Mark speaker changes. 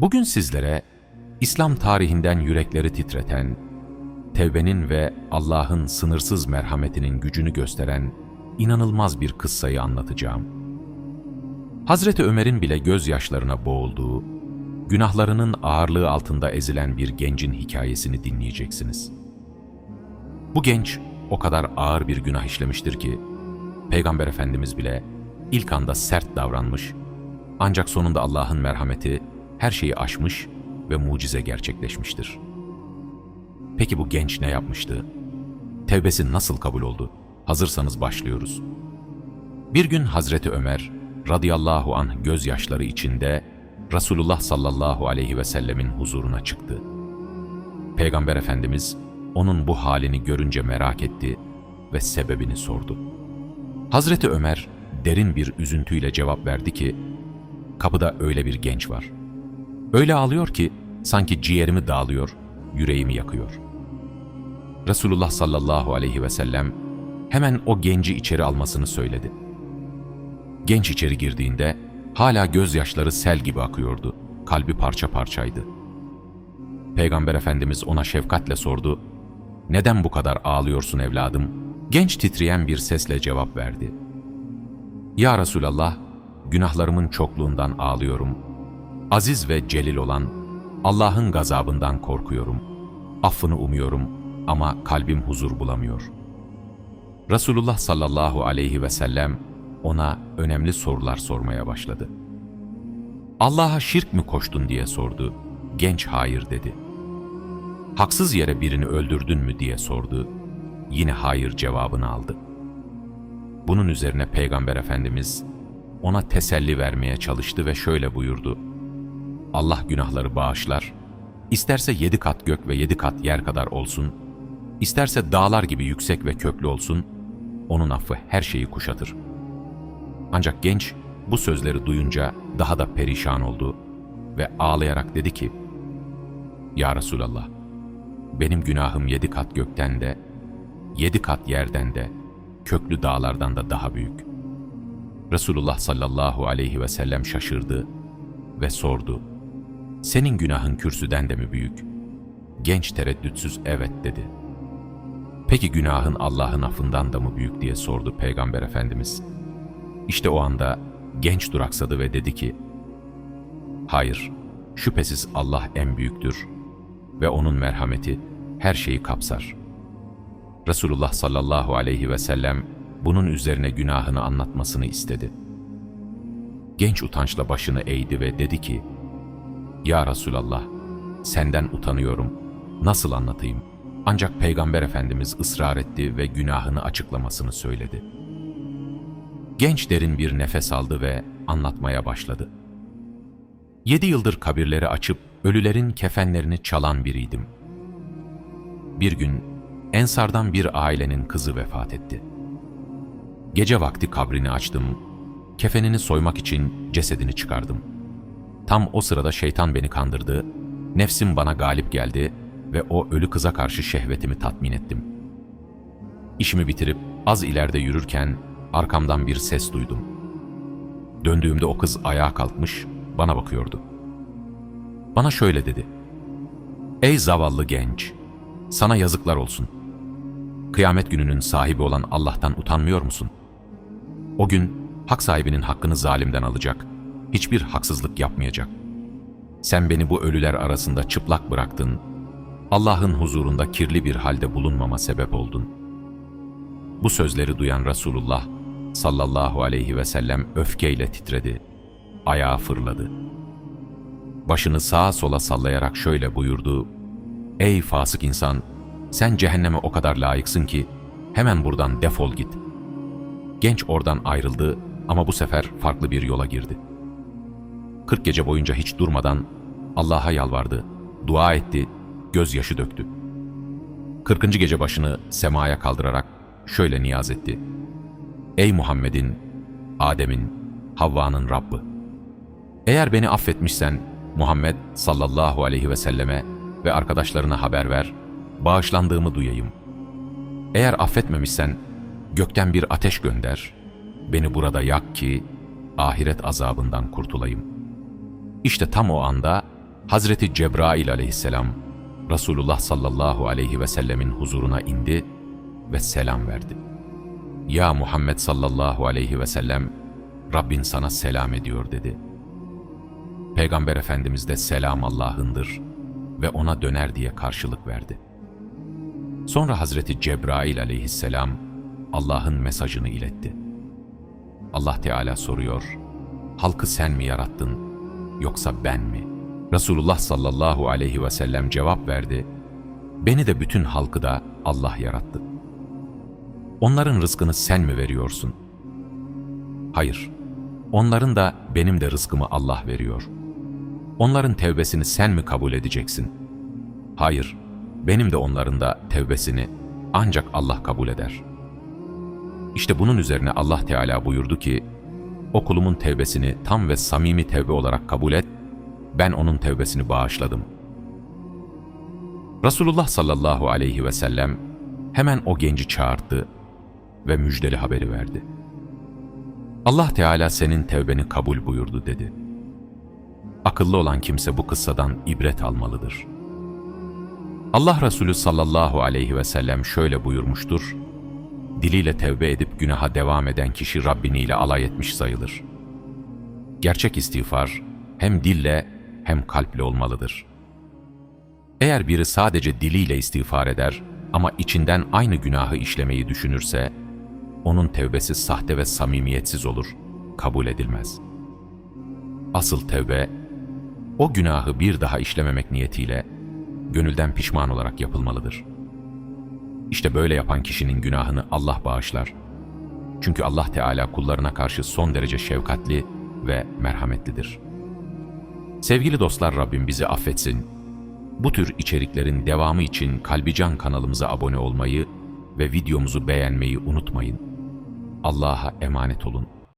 Speaker 1: Bugün sizlere İslam tarihinden yürekleri titreten, tevbenin ve Allah'ın sınırsız merhametinin gücünü gösteren inanılmaz bir kıssayı anlatacağım. Hazreti Ömer'in bile gözyaşlarına boğulduğu, günahlarının ağırlığı altında ezilen bir gencin hikayesini dinleyeceksiniz. Bu genç o kadar ağır bir günah işlemiştir ki, Peygamber Efendimiz bile ilk anda sert davranmış, ancak sonunda Allah'ın merhameti her şeyi aşmış ve mucize gerçekleşmiştir. Peki bu genç ne yapmıştı? Tevbesi nasıl kabul oldu? Hazırsanız başlıyoruz. Bir gün Hazreti Ömer radıyallahu anh gözyaşları içinde Resulullah sallallahu aleyhi ve sellemin huzuruna çıktı. Peygamber Efendimiz onun bu halini görünce merak etti ve sebebini sordu. Hazreti Ömer derin bir üzüntüyle cevap verdi ki, kapıda öyle bir genç var. Öyle ağlıyor ki sanki ciğerimi dağılıyor, yüreğimi yakıyor. Resulullah sallallahu aleyhi ve sellem hemen o genci içeri almasını söyledi. Genç içeri girdiğinde hala gözyaşları sel gibi akıyordu, kalbi parça parçaydı. Peygamber Efendimiz ona şefkatle sordu, ''Neden bu kadar ağlıyorsun evladım?'' Genç titreyen bir sesle cevap verdi. ''Ya Resulallah, günahlarımın çokluğundan ağlıyorum. Aziz ve celil olan Allah'ın gazabından korkuyorum. Affını umuyorum ama kalbim huzur bulamıyor.'' Resulullah sallallahu aleyhi ve sellem ona önemli sorular sormaya başladı. Allah'a şirk mi koştun diye sordu. Genç hayır dedi. Haksız yere birini öldürdün mü diye sordu. Yine hayır cevabını aldı. Bunun üzerine Peygamber Efendimiz ona teselli vermeye çalıştı ve şöyle buyurdu. Allah günahları bağışlar, isterse yedi kat gök ve yedi kat yer kadar olsun, isterse dağlar gibi yüksek ve köklü olsun, onun affı her şeyi kuşatır. Ancak genç bu sözleri duyunca daha da perişan oldu ve ağlayarak dedi ki, Ya Resulallah, benim günahım yedi kat gökten de, yedi kat yerden de, köklü dağlardan da daha büyük. Resulullah sallallahu aleyhi ve sellem şaşırdı ve sordu, Senin günahın kürsüden de mi büyük? Genç tereddütsüz evet dedi. Peki günahın Allah'ın affından da mı büyük diye sordu Peygamber Efendimiz. İşte o anda genç duraksadı ve dedi ki, Hayır, şüphesiz Allah en büyüktür ve O'nun merhameti her şeyi kapsar. Resulullah sallallahu aleyhi ve sellem bunun üzerine günahını anlatmasını istedi. Genç utançla başını eğdi ve dedi ki, Ya Resulallah, senden utanıyorum, nasıl anlatayım? Ancak Peygamber Efendimiz ısrar etti ve günahını açıklamasını söyledi. Genç derin bir nefes aldı ve anlatmaya başladı. Yedi yıldır kabirleri açıp ölülerin kefenlerini çalan biriydim. Bir gün Ensardan bir ailenin kızı vefat etti. Gece vakti kabrini açtım, kefenini soymak için cesedini çıkardım. Tam o sırada şeytan beni kandırdı, nefsim bana galip geldi ve o ölü kıza karşı şehvetimi tatmin ettim. İşimi bitirip az ileride yürürken arkamdan bir ses duydum. Döndüğümde o kız ayağa kalkmış, bana bakıyordu. Bana şöyle dedi. Ey zavallı genç, sana yazıklar olsun. Kıyamet gününün sahibi olan Allah'tan utanmıyor musun? O gün hak sahibinin hakkını zalimden alacak, hiçbir haksızlık yapmayacak. Sen beni bu ölüler arasında çıplak bıraktın, Allah'ın huzurunda kirli bir halde bulunmama sebep oldun. Bu sözleri duyan Resulullah sallallahu aleyhi ve sellem öfkeyle titredi, ayağa fırladı. Başını sağa sola sallayarak şöyle buyurdu, Ey fasık insan! Sen cehenneme o kadar layıksın ki hemen buradan defol git. Genç oradan ayrıldı ama bu sefer farklı bir yola girdi. Kırk gece boyunca hiç durmadan Allah'a yalvardı, dua etti, gözyaşı döktü. Kırkıncı gece başını semaya kaldırarak şöyle niyaz etti. Ey Muhammed'in, Adem'in, Havva'nın Rabbi! Eğer beni affetmişsen Muhammed sallallahu aleyhi ve selleme ve arkadaşlarına haber ver, bağışlandığımı duyayım. Eğer affetmemişsen gökten bir ateş gönder, beni burada yak ki ahiret azabından kurtulayım. İşte tam o anda Hazreti Cebrail aleyhisselam Resulullah sallallahu aleyhi ve sellemin huzuruna indi ve selam verdi. Ya Muhammed sallallahu aleyhi ve sellem Rabbin sana selam ediyor dedi. Peygamber Efendimiz de selam Allah'ındır ve ona döner diye karşılık verdi. Sonra Hazreti Cebrail aleyhisselam Allah'ın mesajını iletti. Allah Teala soruyor, halkı sen mi yarattın yoksa ben mi? Resulullah sallallahu aleyhi ve sellem cevap verdi, beni de bütün halkı da Allah yarattı. Onların rızkını sen mi veriyorsun? Hayır, onların da benim de rızkımı Allah veriyor. Onların tevbesini sen mi kabul edeceksin? Hayır, benim de onların da tevbesini ancak Allah kabul eder. İşte bunun üzerine Allah Teala buyurdu ki, o kulumun tevbesini tam ve samimi tevbe olarak kabul et, ben onun tevbesini bağışladım. Resulullah sallallahu aleyhi ve sellem hemen o genci çağırdı ve müjdeli haberi verdi. Allah Teala senin tevbeni kabul buyurdu dedi. Akıllı olan kimse bu kıssadan ibret almalıdır. Allah Resulü sallallahu aleyhi ve sellem şöyle buyurmuştur, diliyle tevbe edip günaha devam eden kişi Rabbiniyle alay etmiş sayılır. Gerçek istiğfar hem dille hem kalple olmalıdır. Eğer biri sadece diliyle istiğfar eder ama içinden aynı günahı işlemeyi düşünürse, onun tevbesi sahte ve samimiyetsiz olur, kabul edilmez. Asıl tevbe, o günahı bir daha işlememek niyetiyle, gönülden pişman olarak yapılmalıdır. İşte böyle yapan kişinin günahını Allah bağışlar. Çünkü Allah Teala kullarına karşı son derece şefkatli ve merhametlidir. Sevgili dostlar Rabbim bizi affetsin. Bu tür içeriklerin devamı için Kalbican kanalımıza abone olmayı ve videomuzu beğenmeyi unutmayın. Allah'a emanet olun.